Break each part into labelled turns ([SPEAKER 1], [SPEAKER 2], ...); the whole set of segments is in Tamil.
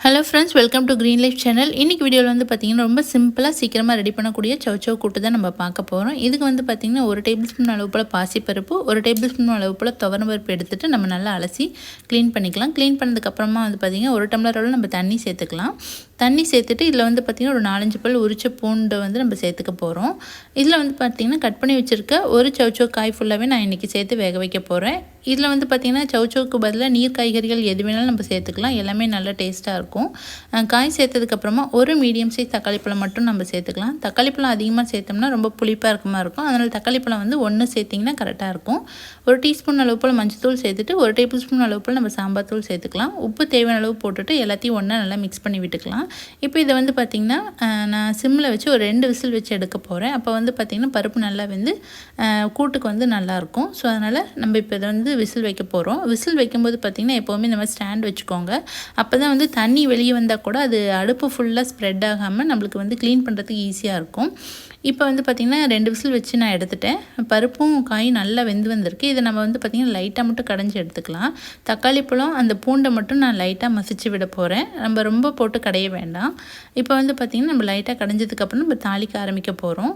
[SPEAKER 1] Hello friends welcome to green life channel இன்றைக்கி வீடியோவில் வந்து பார்த்திங்கன்னா ரொம்ப சிம்பிளாக சீக்கிரமாக ரெடி பண்ணக்கூடிய சவுச்சவ் கூட்டு தான் நம்ம பார்க்க போகிறோம் இதுக்கு வந்து பார்த்திங்கன்னா ஒரு டேபிள் ஸ்பூன் அளவு போல் பாசிப்பருப்பு ஒரு டேபிள் ஸ்பூன் அளவு போல் துவரம் பருப்பு எடுத்துகிட்டு நம்ம நல்லா அலசி க்ளீன் பண்ணிக்கலாம். க்ளீன் பண்ணதுக்கப்புறமா வந்து பார்த்திங்கன்னா ஒரு டம்ளரோட நம்ம தண்ணி சேர்த்துக்கலாம். தண்ணி சேர்த்துட்டு இதில் வந்து பார்த்திங்கன்னா ஒரு நாலஞ்சு பல் உரிச்ச பூண்டை வந்து நம்ம சேர்த்துக்க போகிறோம். இதில் வந்து பார்த்திங்கன்னா கட் பண்ணி வச்சுருக்க ஒரு சவுச்சோ காய் ஃபுல்லாகவே நான் இன்றைக்கி சேர்த்து வேக வைக்க போகிறேன். இதில் வந்து பார்த்திங்கன்னா சவுச்சோவுக்கு பதிலாக நீர் காய்கறிகள் எது வேணாலும் நம்ம சேர்த்துக்கலாம். எல்லாமே நல்ல டேஸ்ட்டாக இருக்கும். காய் சேர்த்ததுக்கப்புறமா ஒரு மீடியம் சைஸ் தக்காளி பழம் மட்டும் நம்ம சேர்த்துக்கலாம். தக்காளி பழம் அதிகமாக சேர்த்தோம்னா ரொம்ப புளிப்பாக இருக்குமா இருக்கும். அதனால் தக்காளி பழம் வந்து ஒன்று சேர்த்திங்கன்னா கரெக்டாக இருக்கும். ஒரு டீஸ்பூன் அளவு போல் மஞ்சத்தூள் சேர்த்துட்டு ஒரு டேபிள் ஸ்பூன் அளவு போல் நம்ம சாம்பார் தூள் சேர்த்துக்கலாம். உப்பு தேவையான அளவு போட்டுட்டு எல்லாத்தையும் ஒன்றா நல்லா மிக்ஸ் பண்ணி விட்டுக்கலாம். இப்போ இதை வந்து பார்த்திங்கன்னா நான் சிம்மில் வச்சு ஒரு ரெண்டு விசில் வச்சு எடுக்க போகிறேன் அப்போ வந்து பார்த்திங்கன்னா பருப்பு நல்லா வந்து கூட்டுக்கு வந்து நல்லாயிருக்கும் ஸோ அதனால் நம்ம இப்போ இதை வந்து விசில் வைக்க போகிறோம் விசில் வைக்கும்போது பார்த்திங்கன்னா எப்போவுமே இந்த மாதிரி ஸ்டாண்ட் வச்சுக்கோங்க. அப்போ தான் வந்து தண்ணி வெளியே வந்தால் கூட அது அடுப்பு ஃபுல்லாக ஸ்ப்ரெட் ஆகாமல் நம்மளுக்கு வந்து க்ளீன் பண்ணுறதுக்கு ஈஸியாக இருக்கும். இப்போ வந்து பார்த்திங்கன்னா ரெண்டு விசில் வச்சு நான் எடுத்துட்டேன். பருப்பும் காயும் நல்லா வெந்து வந்திருக்கு. இதை நம்ம வந்து பார்த்திங்கன்னா லைட்டாக மட்டும் கடைஞ்சி எடுத்துக்கலாம். தக்காளி பழம் அந்த பூண்டை மட்டும் நான் லைட்டாக மசிச்சு விட போகிறேன் நம்ம ரொம்ப போட்டு கடைய வேண்டாம். இப்போ வந்து பார்த்திங்கன்னா நம்ம லைட்டாக கடைஞ்சதுக்கப்புறம் நம்ம தாளிக்க ஆரம்பிக்க போகிறோம்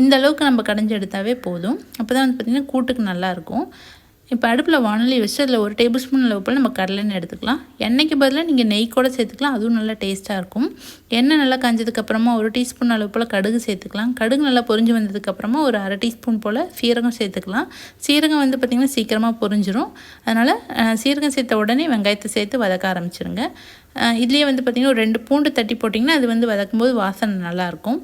[SPEAKER 1] இந்த அளவுக்கு நம்ம கடைஞ்சி எடுத்தாவே போதும். அப்போ தான் வந்து பார்த்திங்கன்னா கூட்டுக்கு நல்லாயிருக்கும் இப்போ அடுப்பில் வானொலி வச்சு அதில் ஒரு டேபிள் ஸ்பூன் அளவு போல் நம்ம கடலைன்னு எடுத்துக்கலாம். எண்ணெய்க்கு பதிலாக நீங்கள் நெய் கூட சேர்த்துக்கலாம். அதுவும் நல்லா டேஸ்ட்டாக இருக்கும். எண்ணெய் நல்லா காஞ்சதுக்கப்புறமா ஒரு டீஸ்பூன் அளவு போல் கடுகு சேர்த்துக்கலாம். கடுகு நல்லா பொரிஞ்சு வந்ததுக்கப்புறமா ஒரு அரை டீஸ்பூன் போல் சீரகம் சேர்த்துக்கலாம். சீரகம் வந்து பார்த்திங்கன்னா சீக்கிரமாக பொரிஞ்சிரும். அதனால் சீரகம் சேர்த்த உடனே வெங்காயத்தை சேர்த்து வதக்க ஆரம்பிச்சிருங்க. இதுலேயே வந்து பார்த்திங்கன்னா ஒரு ரெண்டு பூண்டு தட்டி போட்டிங்கன்னா அது வந்து வதக்கும்போது வாசனை நல்லாயிருக்கும்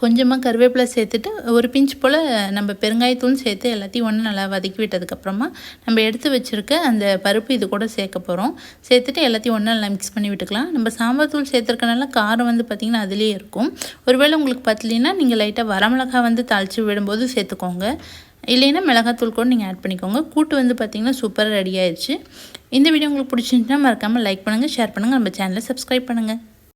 [SPEAKER 1] கொஞ்சமாக கருவேப்பிலை சேர்த்துட்டு ஒரு பிஞ்ச் போல் நம்ம பெருங்காயத்தூள் சேர்த்து எல்லாத்தையும் ஒன்று நல்லா வதக்கி விட்டதுக்கப்புறமா நம்ம எடுத்து வச்சுருக்க அந்த பருப்பு இது கூட சேர்க்க போகிறோம் சேர்த்துட்டு எல்லாத்தையும் ஒன்றா நல்லா மிக்ஸ் பண்ணி விட்டுக்கலாம். நம்ம சாம்பார் தூள் சேர்த்துருக்கனால காரம் வந்து பார்த்திங்கன்னா அதுலேயே இருக்கும். ஒருவேளை உங்களுக்கு பத்தலைன்னா நீங்கள் லைட்டாக வரமிளகா வந்து தாளித்து விடும்போது சேர்த்துக்கோங்க. இல்லைன்னா மிளகாத்தூள் கூட நீங்கள் ஆட் பண்ணிக்கோங்க. கூட்டு வந்து பார்த்திங்கன்னா சூப்பராக ரெடி ஆயிடுச்சு. இந்த வீடியோ உங்களுக்கு பிடிச்சிருந்துச்சுன்னா மறக்காமல் லைக் பண்ணுங்கள் ஷேர் பண்ணுங்கள் நம்ம சேனலை சப்ஸ்கிரைப் பண்ணுங்கள்